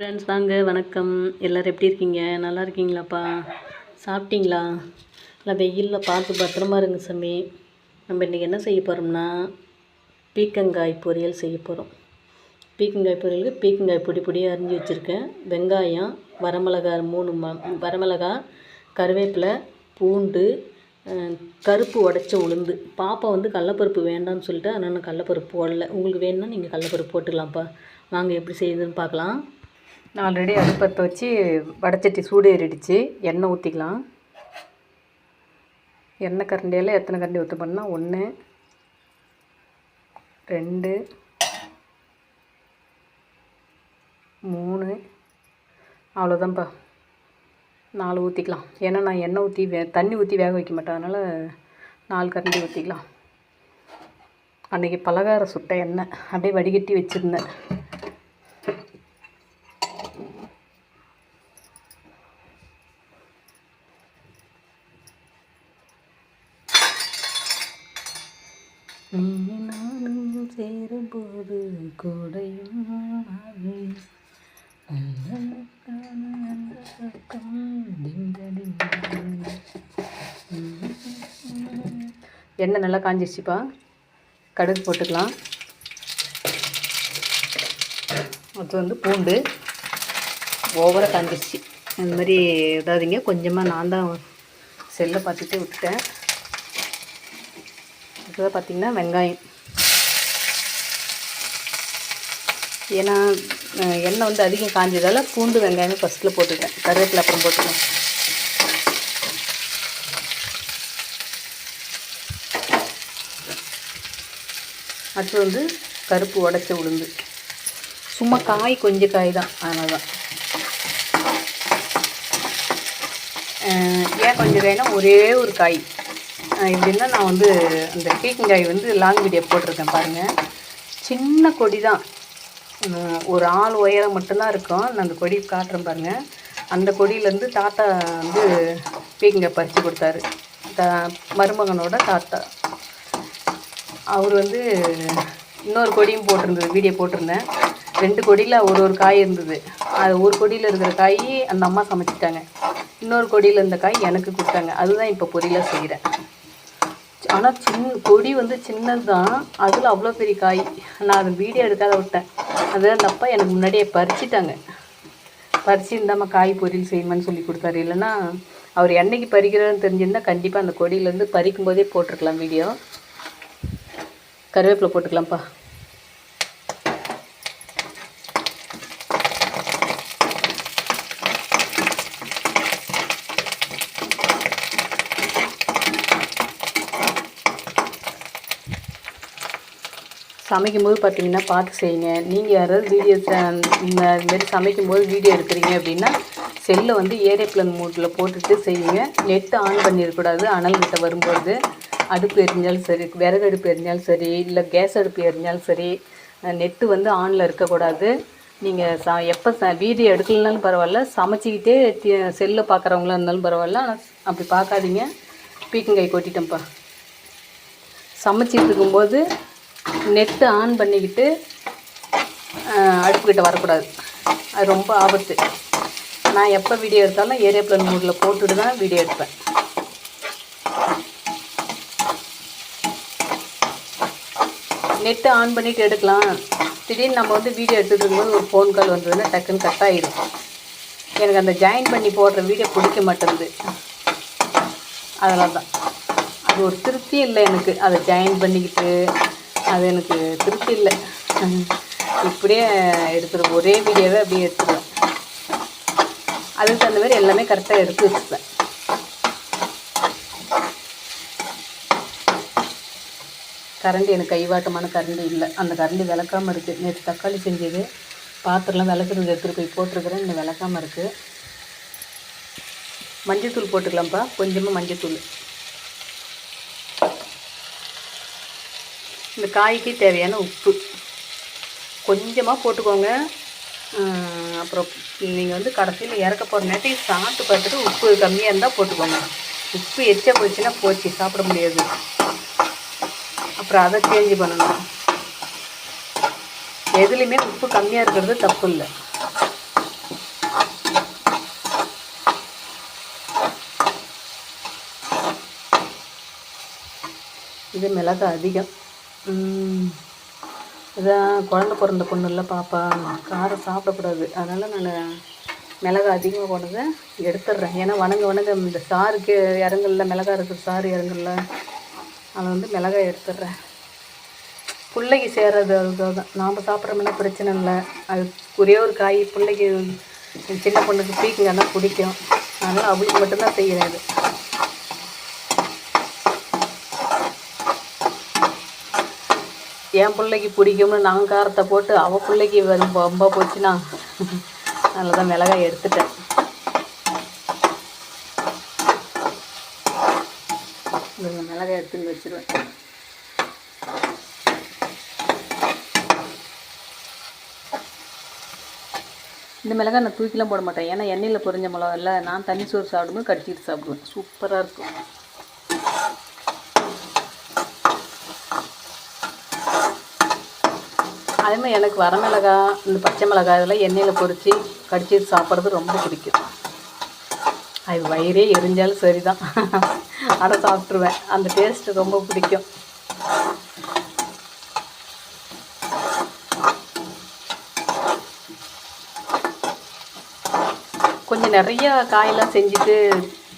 Friends வாங்க வணக்கம். எல்லோரும் எப்படி இருக்கீங்க? நல்லா இருக்கீங்களாப்பா? சாப்பிட்டீங்களா? இல்லை வெயிலில் பார்த்து பத்திரமா இருங்க சாமி. நம்ம இன்றைக்கி என்ன செய்ய போகிறோம்னா பீக்கங்காய் பொரியல் செய்ய போகிறோம் பீக்கங்காய் பொரியலுக்கு பீக்கங்காய் பொடி பொடியாக அரிஞ்சு வச்சுருக்கேன். வெங்காயம் வரமிளகாய் மூணு ம வரமிளகா கருவேப்பிலை பூண்டு கருப்பு உடச்ச உளுந்து. பாப்பா வந்து கடலப்பருப்பு வேண்டாம்னு சொல்லிட்டு அதனால் நான் கடலப்பருப்பு போடல. உங்களுக்கு வேணும்னா நீங்கள் கடலப்பருப்பு போட்டுக்கலாம்ப்பா. வாங்க எப்படி செய்யுதுன்னு பார்க்கலாம். நான் ஆல்ரெடி அடுப்பத்தை வச்சு வடச்சட்டி சூடு ஏறிடுச்சு. எண்ணெய் ஊற்றிக்கலாம் எண்ணெய் கரண்டியில் எத்தனை கரண்டி ஊற்று பண்ணால் ஒன்று ரெண்டு மூணு அவ்வளோதான்ப்பா நாலு ஊற்றிக்கலாம் ஏன்னா நான் எண்ணெய் ஊற்றி வே தண்ணி ஊற்றி வேக வைக்க மாட்டேன். அதனால் நாலு கரண்டி ஊற்றிக்கலாம் அன்றைக்கி பலகாரம் சுட்ட எண்ணெய். அப்படியே வடிகட்டி வச்சுருந்தேன். நீ நானும் சேரும்போது கூடையும் எண்ணெய் நல்லா காஞ்சிருச்சுப்பா. கடுகு போட்டுக்கலாம். அது வந்து பூண்டு. ஓவராக காஞ்சிருச்சு. அந்த மாதிரி இதாதீங்க கொஞ்சமாக நான் தான் செல்லை பார்த்துட்டு விட்டுட்டேன். அடுத்ததாக பார்த்திங்கன்னா வெங்காயம். ஏன்னா எண்ணெய் வந்து அதிகம் காஞ்சதால் பூண்டு வெங்காயம் ஃபஸ்ட்டில் போட்டுட்டேன். கருவேப்பில் அப்புறம் போட்டுக்கலாம் அடுத்து வந்து கருப்பு உடச்ச உளுந்து. சும்மா காய் கொஞ்சம் காய் தான். அதனால தான். ஏன் கொஞ்சம் காய்னா ஒரே ஒரு காய். எப்படின்னா நான் வந்து அந்த பீக்கங்காய் வந்து லாங் வீடியோ போட்டிருக்கேன் பாருங்கள் சின்ன கொடி தான். ஒரு ஆள் உயரம் மட்டும்தான் இருக்கும். நான் அந்த கொடி காட்டுறேன் பாருங்கள் அந்த கொடியிலேருந்து தாத்தா வந்து பீக்கங்காய் பறித்து கொடுத்தாரு. த மருமகனோட தாத்தா. அவர் வந்து இன்னொரு கொடியும் போட்டிருந்தது வீடியோ போட்டிருந்தேன். ரெண்டு கொடியில் ஒரு ஒரு காய் இருந்தது. அது ஒரு கொடியில் இருக்கிற காய் அந்த அம்மா சமைச்சிட்டாங்க. இன்னொரு கொடியில் இருந்த காய் எனக்கு கொடுத்தாங்க. அதுதான் இப்போ பொரியலாக செய்கிறேன் ஆனால் சின்ன கொடி வந்து சின்னது தான் அதில் அவ்வளோ பெரிய காய். நான் அது வீடியோ எடுக்காத விட்டேன். அது அந்த அப்பா எனக்கு முன்னாடியே பறிச்சிட்டாங்க. பறிச்சு இருந்தாமல் காய் பொரியல் செய்யுமான்னு சொல்லி கொடுத்தாரு. இல்லைன்னா அவர் என்னைக்கு பறிக்கிறாருன்னு தெரிஞ்சிருந்தால் கண்டிப்பாக அந்த கொடியிலேருந்து பறிக்கும் போதே போட்டிருக்கலாம் வீடியோ. கருவேப்பிலை போட்டுக்கலாம்ப்பா. சமைக்கும்போது பார்த்தீங்கன்னா பார்த்து செய்யுங்க. நீங்கள் யாராவது வீடியோ இந்த மாதிரி சமைக்கும்போது வீடியோ எடுக்கிறீங்க அப்படின்னா செல்லை வந்து ஏரோப்ளேன் மூட்டில் போட்டுட்டு செய்யுங்க. நெட்டு ஆன் பண்ணிடக்கூடாது அனல் கிட்ட வரும்போது அடுப்பு எரிஞ்சாலும் சரி விறகு அடுப்பு எரிஞ்சாலும் சரி இல்லை கேஸ் அடுப்பு எரிஞ்சாலும் சரி நெட்டு வந்து ஆனில் இருக்கக்கூடாது. நீங்கள் ச எப்போ ச வீடியோ எடுக்கலனாலும் பரவாயில்ல சமைச்சிக்கிட்டே செல்லை பார்க்குறவங்களா இருந்தாலும் பரவாயில்ல ஆனால் அப்படி பார்க்காதீங்க பீக்கங்காய் கொட்டிட்டேன்ப்பா. சமைச்சிட்டு இருக்கும்போது நெட்டு ஆன் பண்ணிக்கிட்டு அடுப்புக்கிட்ட வரக்கூடாது. அது ரொம்ப ஆபத்து. நான் எப்போ வீடியோ எடுத்தாலும் ஏரோப்ளேன் மூடில் போட்டுட்டு தான் வீடியோ எடுப்பேன். நெட்டு ஆன் பண்ணிட்டு எடுக்கலாம். திடீர்னு நம்ம வந்து வீடியோ எடுத்துகிட்டு இருக்கும்போது ஒரு ஃபோன் கால் வந்ததுன்னா டக்குன்னு கட் ஆகிடும் எனக்கு அந்த ஜாயின் பண்ணி போடுற வீடியோ பிடிக்க மாட்டேங்குது. அதெல்லாம் தான் அது ஒரு திருப்தி இல்லை எனக்கு. அதை ஜாயின் பண்ணிக்கிட்டு அது எனக்கு திருப்தி இல்லை. இப்படியே எடுத்துருவேன் ஒரே வீடியோவே அப்படியே எடுத்துருவேன் அதுக்கு தகுந்த மாதிரி எல்லாமே கரெக்டாக எடுத்து வச்சுப்பேன். கரண்டி எனக்கு கைவாட்டமான கரண்டி இல்லை. அந்த கரண்டி விளக்காமல் இருக்குது நேற்று தக்காளி செஞ்சது. பாத்திரம்லாம் விளக்குறது எடுத்துகிட்டு போய் போட்டிருக்கிறேன். இன்னும் விளக்காமல் இருக்குது மஞ்சத்தூள் போட்டுக்கலாம்ப்பா. கொஞ்சமாக மஞ்சத்தூள். இந்த காய்க்கு தேவையான உப்பு. கொஞ்சமாக போட்டுக்கோங்க. அப்புறம் நீங்கள் வந்து கடைசியில் இறக்க போகிற நேரத்தையும் சாப்பிட்டு பார்த்துட்டு உப்பு கம்மியாக இருந்தால் போட்டுக்கோங்க. உப்பு எச்சா போச்சுன்னா போச்சு சாப்பிட முடியாது. அப்புறம் அதை சேஞ்சு பண்ணணும். எதுலேயுமே உப்பு கம்மியாக இருக்கிறது தப்பு இல்லை. இது மிளகு அதிகம். இதான் குழந்த பிறந்த பொண்ணு இல்லை பாப்பா. காரம் சாப்பிடக்கூடாது. அதனால் நான் மிளகா அதிகமாக போனதை எடுத்துடுறேன். ஏன்னா வணங்க வணங்க இந்த சாருக்கு இறங்கல மிளகா இருக்கிற சாறு இறங்கல அதை வந்து மிளகாய் எடுத்துடுறேன். பிள்ளைக்கு சேர்றது அதுதான். நாம் சாப்பிட்றோம்னா பிரச்சனை இல்லை. அது ஒரே ஒரு காய் பிள்ளைக்கு சின்ன பொண்ணுக்கு பீக்கங்கன்னா பிடிக்கும். அதனால் அவளுக்கு மட்டும்தான் செய்கிறேன் அது என் பிள்ளைக்கு பிடிக்கும்னு நான் காரத்தை போட்டு அவள் பிள்ளைக்கு ரொம்ப ரொம்ப போச்சுன்னா அதில் தான் மிளகாய் எடுத்துட்டேன். மிளகாய் எடுத்துன்னு வச்சிருவேன். இந்த மிளகாய் நான் தூக்கிலாம் போட மாட்டேன். ஏன்னா எண்ணெயில் பொரிஞ்ச மிளகா இல்லை. நான் தண்ணி சோறு சாப்பிடும்போது கடிச்சிட்டு சாப்பிடுவேன். சூப்பராக இருக்கும். அதே மாதிரி எனக்கு வரமிளகா இந்த பச்சை மிளகாய் இதெல்லாம் எண்ணெயில் பொரித்து கடிச்சு சாப்பிட்றது ரொம்ப பிடிக்கும். அது வயிறே எரிஞ்சாலும் சரிதான். ஆனால் சாப்பிட்ருவேன் அந்த டேஸ்ட்டு ரொம்ப பிடிக்கும். கொஞ்சம் நிறைய காயெல்லாம் செஞ்சுட்டு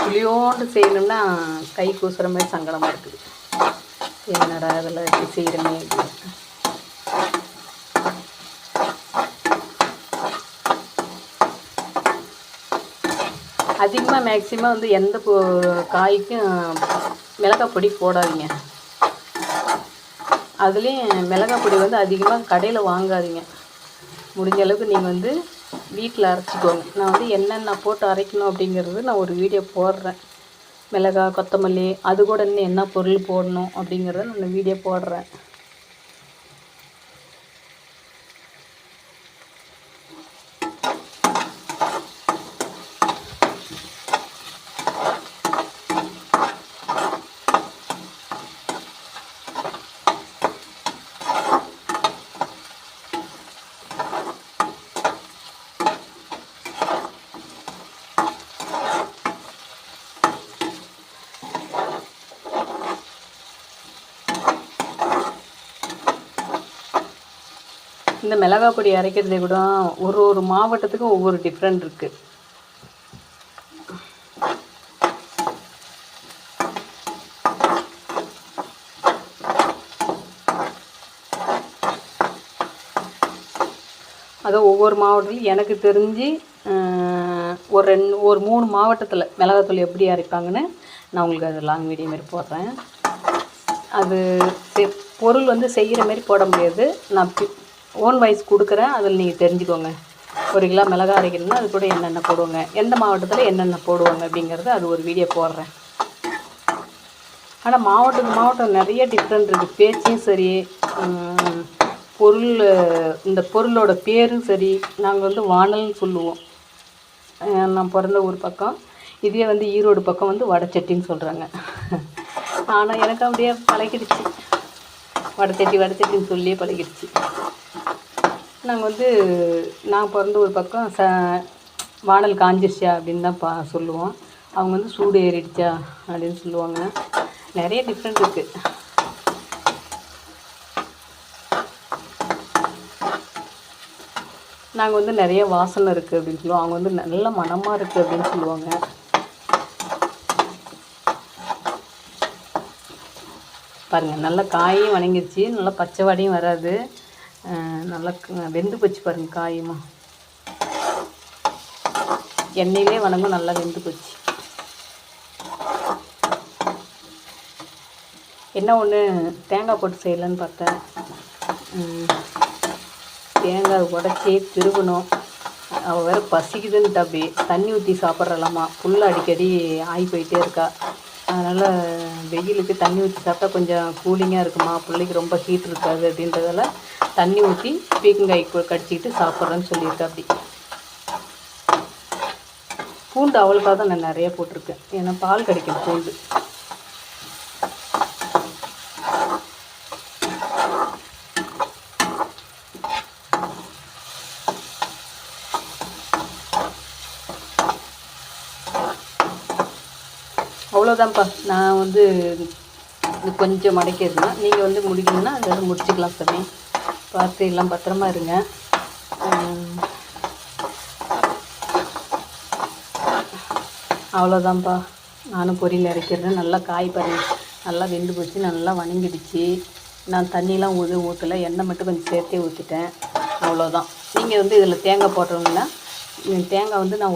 புளியோண்டு செய்யணும்னா கை கூசுகிற மாதிரி சங்கடமாக இருக்குது. என்னடா இதெல்லாம் எப்படி செய்கிறமே அப்படின்னு. அதிகமாக மேக்ஸிமம் வந்து எந்த காய்க்கும் மிளகாய் பொடி போடாதீங்க. அதுலேயும் மிளகாய் பொடி வந்து அதிகமாக கடையில் வாங்காதீங்க. முடிஞ்ச அளவுக்கு நீங்கள் வந்து வீட்டில் அரைச்சிக்கோங்க. நான் வந்து என்னென்ன போட்டு அரைக்கணும் அப்படிங்கிறது நான் ஒரு வீடியோ போடுறேன். மிளகாய் கொத்தமல்லி அது கூட இன்னும் என்ன பொருள் போடணும் அப்படிங்கிறத நான் வீடியோ போடுறேன். இந்த மிளகா பொடி அரைக்கிறதே கூட ஒரு ஒரு மாவட்டத்துக்கும் ஒவ்வொரு டிஃப்ரெண்ட் இருக்குது அது ஒவ்வொரு மாவட்டத்துலையும் எனக்கு தெரிஞ்சு ஒரு ரெண்டு ஒரு மூணு மாவட்டத்தில் மிளகாத்தூள் எப்படி அரைப்பாங்கன்னு நான் உங்களுக்கு அது லாங் வீடியோ மாதிரி போடுறேன். அது செ- பொருள் வந்து செய்கிற மாதிரி போட முடியாது. நான் ஓன் வைஸ் கொடுக்குறேன். அதில் நீங்கள் தெரிஞ்சுக்கோங்க. ஒரு கிலோ மிளகா அரைக்கணும்னா அது கூட என்னென்ன போடுவாங்க? எந்த மாவட்டத்தில் என்னென்ன போடுவாங்க அப்படிங்கிறது அது ஒரு வீடியோ போடுறேன். ஆனால் மாவட்டத்துக்கு மாவட்டம் நிறைய டிஃப்ரெண்ட் இருக்குது பேச்சும் சரி பொருள் இந்த பொருளோட பேரும் சரி நாங்கள் வந்து வானல்னு சொல்லுவோம். நான் பிறந்த ஊர் பக்கம். இதே வந்து ஈரோடு பக்கம் வந்து வடச்சட்டின்னு சொல்கிறாங்க ஆனால் எனக்கு அப்படியே பழகிடுச்சு. வடச்சட்டி வடச்சட்டின்னு சொல்லியே பழகிடுச்சு. நாங்கள் வந்து நான் பிறந்த ஒரு பக்கம் ச வானல் காஞ்சிருச்சா அப்படின்னு தான் பா சொல்லுவோம். அவங்க வந்து சூடு ஏறிடுச்சா அப்படின்னு சொல்லுவாங்க. நிறைய டிஃப்ரெண்ட் இருக்குது நாங்கள் வந்து நிறைய வாசனை இருக்குது அப்படின்னு சொல்லுவோம். அவங்க வந்து நல்ல மணமாக இருக்குது அப்படின்னு சொல்லுவாங்க. பாருங்கள் நல்லா காயும் வணங்கிடுச்சு நல்லா பச்சை வாடையும் வராது. நல்லா வெந்து போச்சு பாருங்கள் காயுமா. எண்ணெயிலே வணங்கும் நல்லா வெந்து போச்சு. என்ன ஒன்று தேங்காய் போட்டு செய்யலான்னு பார்த்தேன். தேங்காய் உடச்சி திருவணும் அவள் வேற பசிக்குதுன்ட்டு அப்படி தண்ணி ஊற்றி சாப்பிட்றலாமா? புல் அடிக்கடி ஆகி போயிட்டே இருக்கா. அதனால் வெயிலுக்கு தண்ணி ஊற்றி சாப்பிட்டா கொஞ்சம் கூலிங்காக இருக்குமா? பிள்ளைக்கு ரொம்ப ஹீட் இருக்காது அப்படின்றதால தண்ணி ஊற்றி பீக்கங்காய் கடிச்சிக்கிட்டு சாப்பிட்றேன்னு சொல்லியிருக்கேன் அப்படி பூண்டு அவளுக்காக தான் நான் நிறைய போட்டிருக்கேன். ஏன்னா பால் கிடைக்கும் பூண்டு. அவ்வளோதான்ப்பா. நான் வந்து இது கொஞ்சம் மடக்கிடணும் நீங்கள் வந்து முடிக்கணும்னா அதை முடிச்சுக்கலாம் சாமி. பார்த்து எல்லாம் பத்திரமா இருங்க. அவ்வளோதான்ப்பா. நானும் பொரியல் இறக்கிறேன் நல்லா காய் பாருங்க நல்லா வெந்து போச்சு நல்லா வணங்கிடுச்சு. நான் தண்ணியெலாம் ஊது ஊற்றலை எண்ணெய் மட்டும் கொஞ்சம் சேர்த்தே ஊற்றிட்டேன் அவ்வளோதான். நீங்கள் வந்து இதில் தேங்காய் போடுறவங்கன்னா தேங்காய் வந்து நான்